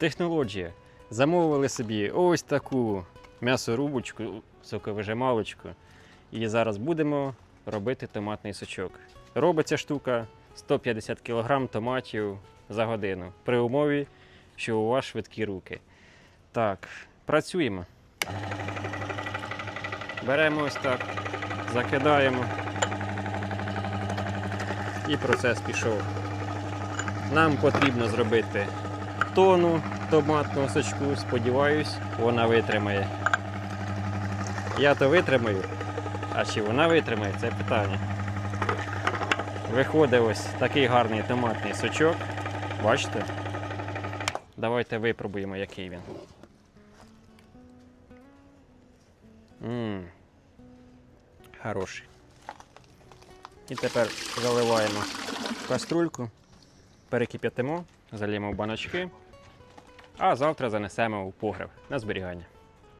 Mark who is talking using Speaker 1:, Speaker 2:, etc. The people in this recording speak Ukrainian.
Speaker 1: Технологія. Замовили собі ось таку м'ясорубочку, соковижималочку. І зараз будемо робити томатний сочок. Робиться штука 150 кг томатів за годину при умові, що у вас швидкі руки. Так, працюємо. Беремо ось так, закидаємо. І процес пішов. Нам потрібно зробити тону томатного сочку. Сподіваюсь, вона витримає. Я то витримаю, а чи вона витримає, це питання. Виходить ось такий гарний томатний сочок. Бачите? Давайте випробуємо, який він. Ммм. Хороший. І тепер заливаємо каструльку, перекип'ятимо, заліємо в баночки, а завтра занесемо у погреб на зберігання.